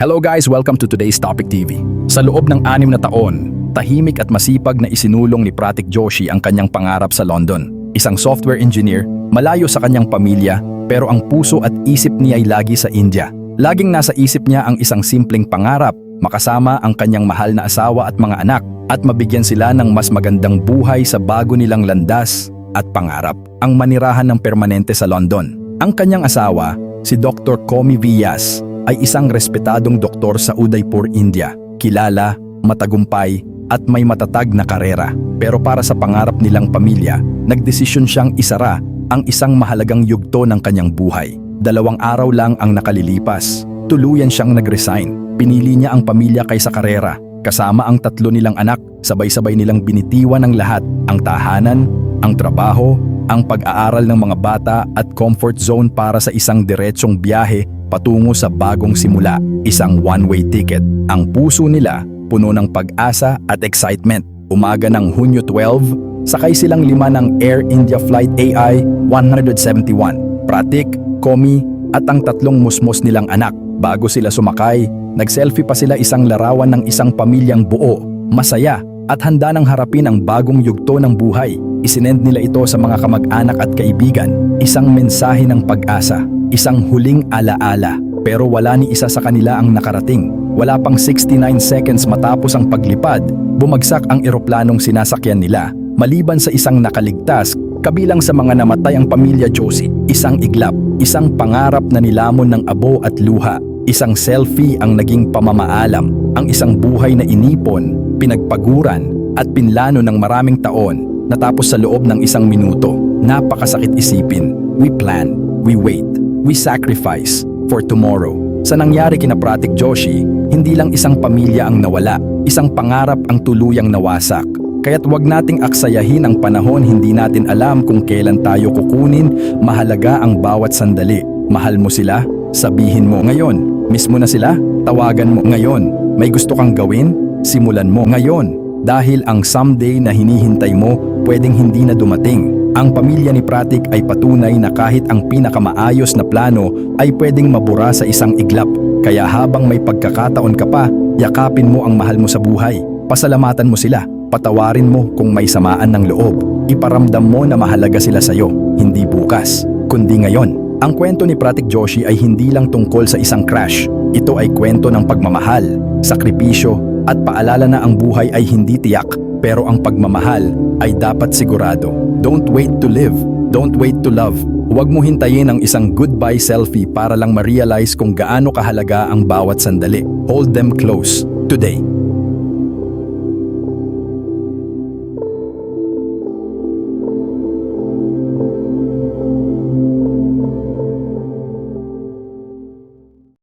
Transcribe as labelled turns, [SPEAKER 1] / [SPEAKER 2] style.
[SPEAKER 1] Hello guys, welcome to today's Topic TV. Sa loob ng anim na taon, tahimik at masipag na isinulong ni Pratik Joshi ang kanyang pangarap sa London. Isang software engineer, malayo sa kanyang pamilya, pero ang puso at isip niya ay lagi sa India. Laging nasa isip niya ang isang simpleng pangarap, makasama ang kanyang mahal na asawa at mga anak, at mabigyan sila ng mas magandang buhay sa bago nilang landas at pangarap, ang manirahan ng permanente sa London. Ang kanyang asawa, si Dr. Komi Villas, ay isang respetadong doktor sa Udaipur, India. Kilala, matagumpay, at may matatag na karera. Pero para sa pangarap nilang pamilya, nagdesisyon siyang isara ang isang mahalagang yugto ng kanyang buhay. Dalawang araw lang ang nakalilipas. Tuluyan siyang nag-resign. Pinili niya ang pamilya kaysa karera. Kasama ang tatlo nilang anak, sabay-sabay nilang binitiwan ng lahat, ang tahanan, ang trabaho, ang pag-aaral ng mga bata at comfort zone para sa isang diretsong biyahe patungo sa bagong simula, isang one-way ticket. Ang puso nila puno ng pag-asa at excitement. Umaga ng Hunyo 12, sakay silang lima ng Air India Flight AI 171, Pratik, Komi at ang tatlong musmos nilang anak. Bago sila sumakay, nag-selfie pa sila isang larawan ng isang pamilyang buo, masaya at handa ng harapin ang bagong yugto ng buhay. Isinend nila ito sa mga kamag-anak at kaibigan, isang mensahe ng pag-asa, isang huling alaala. Pero wala ni isa sa kanila ang nakarating. Wala pang 69 seconds matapos ang paglipad, bumagsak ang eroplanong sinasakyan nila. Maliban sa isang nakaligtas, kabilang sa mga namatay ang pamilya Josie, isang iglap, isang pangarap na nilamon ng abo at luha, isang selfie ang naging pamamaalam, ang isang buhay na inipon, pinagpaguran at pinlano ng maraming taon natapos sa loob ng isang minuto. Napakasakit isipin. We plan, we wait, we sacrifice for tomorrow. Sa nangyari kina Pratik Joshi, hindi lang isang pamilya ang nawala, isang pangarap ang tuluyang nawasak. Kaya't wag nating aksayahin ang panahon hindi natin alam kung kailan tayo kukunin, mahalaga ang bawat sandali. Mahal mo sila? Sabihin mo ngayon. Miss mo na sila? Tawagan mo ngayon. May gusto kang gawin? Simulan mo ngayon. Dahil ang someday na hinihintay mo, pwedeng hindi na dumating. Ang pamilya ni Pratik ay patunay na kahit ang pinakamaayos na plano ay pwedeng mabura sa isang iglap. Kaya habang may pagkakataon ka pa, yakapin mo ang mahal mo sa buhay. Pasalamatan mo sila. Patawarin mo kung may samaan ng loob. Iparamdam mo na mahalaga sila sa'yo, hindi bukas, kundi ngayon. Ang kwento ni Pratik Joshi ay hindi lang tungkol sa isang crash. Ito ay kwento ng pagmamahal, sakripisyo, at paalala na ang buhay ay hindi tiyak, pero ang pagmamahal ay dapat sigurado. Don't wait to live, don't wait to love. Huwag mo hintayin ang isang goodbye selfie para lang ma-realize kung gaano kahalaga ang bawat sandali. Hold them close, today.